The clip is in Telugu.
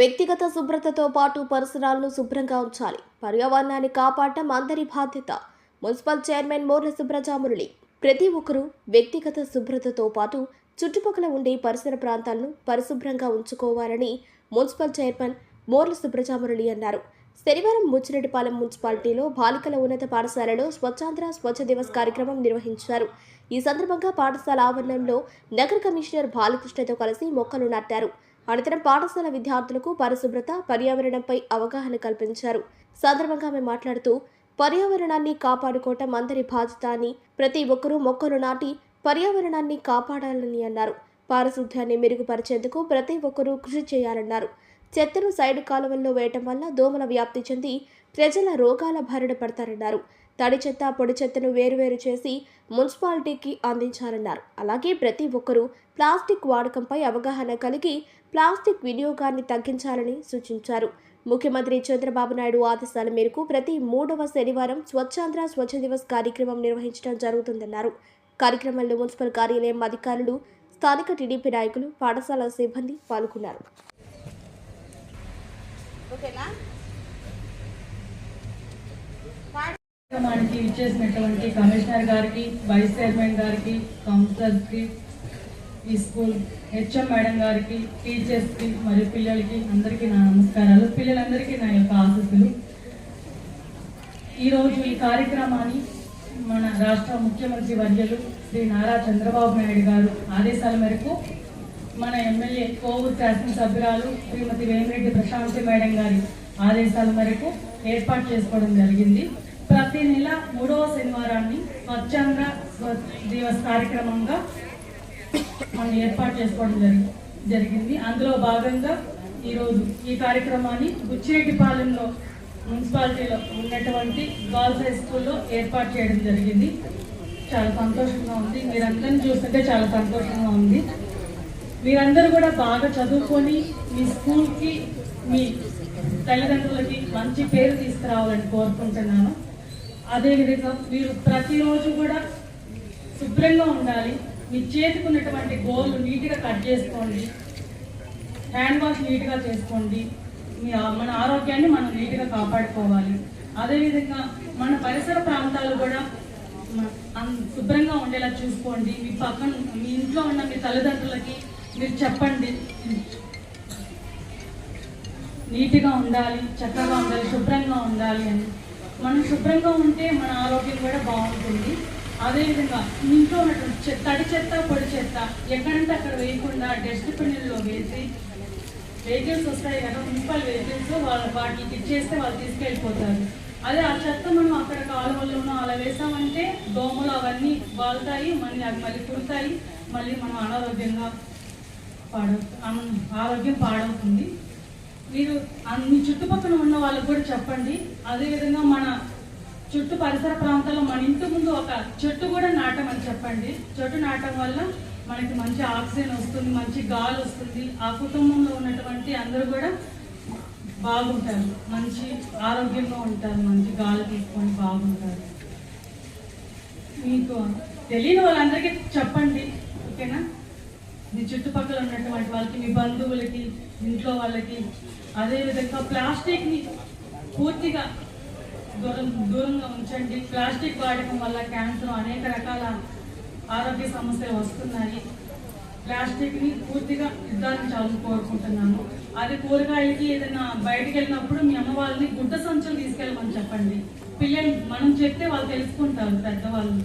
వ్యక్తిగత శుభ్రతతో పాటు పరిసరాలను శుభ్రంగా ఉంచాలి. పర్యావరణాన్ని కాపాడటం అందరి బాధ్యత. మున్సిపల్ చైర్మన్ మోర్ల సుబ్రజామురళి ప్రతి ఒక్కరూ వ్యక్తిగత శుభ్రతతో పాటు చుట్టుపక్కల ఉండే పరిసర ప్రాంతాలను పరిశుభ్రంగా ఉంచుకోవాలని మున్సిపల్ చైర్మన్ మోర్ల సుబ్రజామురళి అన్నారు. శనివారం ముచ్చిరెడ్డిపాలెం మున్సిపాలిటీలో బాలికల ఉన్నత పాఠశాలలో స్వచ్ఛాంధ్ర స్వచ్ఛ దివస్ కార్యక్రమం నిర్వహించారు. ఈ సందర్భంగా పాఠశాల ఆవరణంలో నగర కమిషనర్ బాలకృష్ణతో కలిసి మొక్కలు నాటారు. అనంతరం పాఠశాల విద్యార్థులకు పరిశుభ్రత పర్యావరణంపై అవగాహన కల్పించారు. సందర్భంగా ఆమె మాట్లాడుతూ పర్యావరణాన్ని కాపాడుకోవటం అందరి బాధ్యత అని ప్రతి ఒక్కరూ మొక్కలు నాటి పర్యావరణాన్ని కాపాడాలని అన్నారు. పారిశుద్ధ్యాన్ని మెరుగుపరిచేందుకు ప్రతి ఒక్కరూ కృషి చేయాలన్నారు. చెత్తను సైడ్ కాలువల్లో వేయటం వల్ల దోమల వ్యాప్తి చెంది ప్రజల రోగాల బారిన పడతారన్నారు. తడి చెత్త పొడి చెత్తను వేరువేరు చేసి మున్సిపాలిటీకి అందించాలన్నారు అలాగే ప్రతి ఒక్కరూ ప్లాస్టిక్ వాడకంపై అవగాహన కలిగి ప్లాస్టిక్ వినియోగాన్ని తగ్గించాలని సూచించారు. ముఖ్యమంత్రి చంద్రబాబు నాయుడు ఆదేశాల మేరకు ప్రతి మూడవ శనివారం స్వచ్ఛాంధ్ర స్వచ్ఛ దివస్ కార్యక్రమం నిర్వహించడం జరుగుతుందన్నారు. కార్యక్రమంలో మున్సిపల్ కార్యాలయం అధికారులు స్థానిక టీడీపీ నాయకులు పాఠశాల సిబ్బంది పాల్గొన్నారు. ఓకేనా? కార్యక్రమానికి ఇచ్చేసినటువంటి కమిషనర్ గారికి వైస్ చైర్మన్ గారికి కౌన్సిలర్స్కి ఈ స్కూల్ హెచ్ఎం మేడం గారికి టీచర్స్కి మరియు పిల్లలకి అందరికీ నా నమస్కారాలు. పిల్లలందరికీ నా యొక్క ఆశస్సులు. ఈరోజు ఈ కార్యక్రమాన్ని మన రాష్ట్ర ముఖ్యమంత్రి వర్యులు శ్రీ నారా చంద్రబాబు నాయుడు గారు ఆదేశాల మేరకు మన ఎమ్మెల్యే కోవూరు శాసనసభ్యురాలు శ్రీమతి వేమిరెడ్డి ప్రశాంతి మేడం గారి ఆదేశాల మేరకు ఏర్పాటు చేసుకోవడం జరిగింది. ప్రతి నెల మూడవ శనివారాన్ని స్వచ్ఛంద దివస్ కార్యక్రమంగా మనం ఏర్పాటు చేసుకోవడం జరిగి జరిగింది. అందులో భాగంగా ఈరోజు ఈ కార్యక్రమాన్ని బుచ్చిరెడ్డిపాలెంలో మున్సిపాలిటీలో ఉన్నటువంటి గర్ల్స్ హై స్కూల్లో ఏర్పాటు చేయడం జరిగింది. చాలా సంతోషంగా ఉంది. మీరందరిని చూస్తుంటే చాలా సంతోషంగా ఉంది. మీరందరూ కూడా బాగా చదువుకొని మీ స్కూల్కి మీ తల్లిదండ్రులకి మంచి పేరు తీసుకురావాలని కోరుకుంటున్నాను. అదేవిధంగా మీరు ప్రతిరోజు కూడా శుభ్రంగా ఉండాలి. మీ చేతికున్నటువంటి గోళ్ళు నీట్గా కట్ చేసుకోండి. హ్యాండ్ వాష్ నీట్గా చేసుకోండి. మీ మన ఆరోగ్యాన్ని మనం నీట్గా కాపాడుకోవాలి. అదేవిధంగా మన పరిసర ప్రాంతాలు కూడా శుభ్రంగా ఉండేలా చూసుకోండి. మీ పక్కన మీ ఇంట్లో ఉన్న మీ తల్లిదండ్రులకి మీరు చెప్పండి. నీట్గా ఉండాలి చక్కగా ఉండాలి శుభ్రంగా ఉండాలి అని. మనం శుభ్రంగా ఉంటే మన ఆరోగ్యం కూడా బాగుంటుంది. అదేవిధంగా ఇంట్లో ఉన్నటువంటి చెత్త తడి చెత్త పొడి చెత్త ఎక్కడంటే అక్కడ వేయకుండా డస్ట్బిన్లో వేసి వెహికల్స్ వస్తాయి కదా మున్సిపల్ వెహికల్స్ వాళ్ళ వాటికి ఇచ్చేస్తే వాళ్ళు తీసుకెళ్ళిపోతారు. అదే ఆ చెత్త మనం అక్కడ కాలువల్లోనూ అలా వేసామంటే దోమలు అవన్నీ వాళ్తాయి మళ్ళీ అవి మళ్ళీ కుడతాయి మళ్ళీ మనం అనారోగ్యంగా పాడవు ఆరోగ్యం పాడవుతుంది. మీరు మీ చుట్టుపక్కల ఉన్న వాళ్ళకు కూడా చెప్పండి. అదేవిధంగా మన చుట్టూ పరిసర ప్రాంతాల్లో మన ఇంటి ముందు ఒక చెట్టు కూడా నాటమని చెప్పండి. చెట్టు నాటం వల్ల మనకి మంచి ఆక్సిజన్ వస్తుంది మంచి గాలి వస్తుంది. ఆ కుటుంబంలో ఉన్నటువంటి అందరూ కూడా బాగుంటారు. మంచి ఆరోగ్యంగా ఉంటారు. మంచి గాలి తీసుకొని బాగుంటారు. మీకు తెలియని వాళ్ళందరికీ చెప్పండి. ఓకేనా? మీ చుట్టుపక్కల ఉన్నటువంటి వాళ్ళకి మీ బంధువులకి ఇంట్లో వాళ్ళకి అదేవిధంగా ప్లాస్టిక్ని పూర్తిగా దూరం దూరంగా ఉంచండి. ప్లాస్టిక్ వాడకం వల్ల క్యాన్సర్ అనేక రకాల ఆరోగ్య సమస్యలు వస్తున్నాయి. ప్లాస్టిక్ని పూర్తిగా నిర్ధారించాలని కోరుకుంటున్నాను అది కూరగాయలకి ఏదైనా బయటికి వెళ్ళినప్పుడు మీ అమ్మ వాళ్ళని గుడ్డ సంచులు తీసుకెళ్ళమని చెప్పండి. పిల్లలు మనం చెప్తే వాళ్ళు తెలుసుకుంటారు పెద్దవాళ్ళు.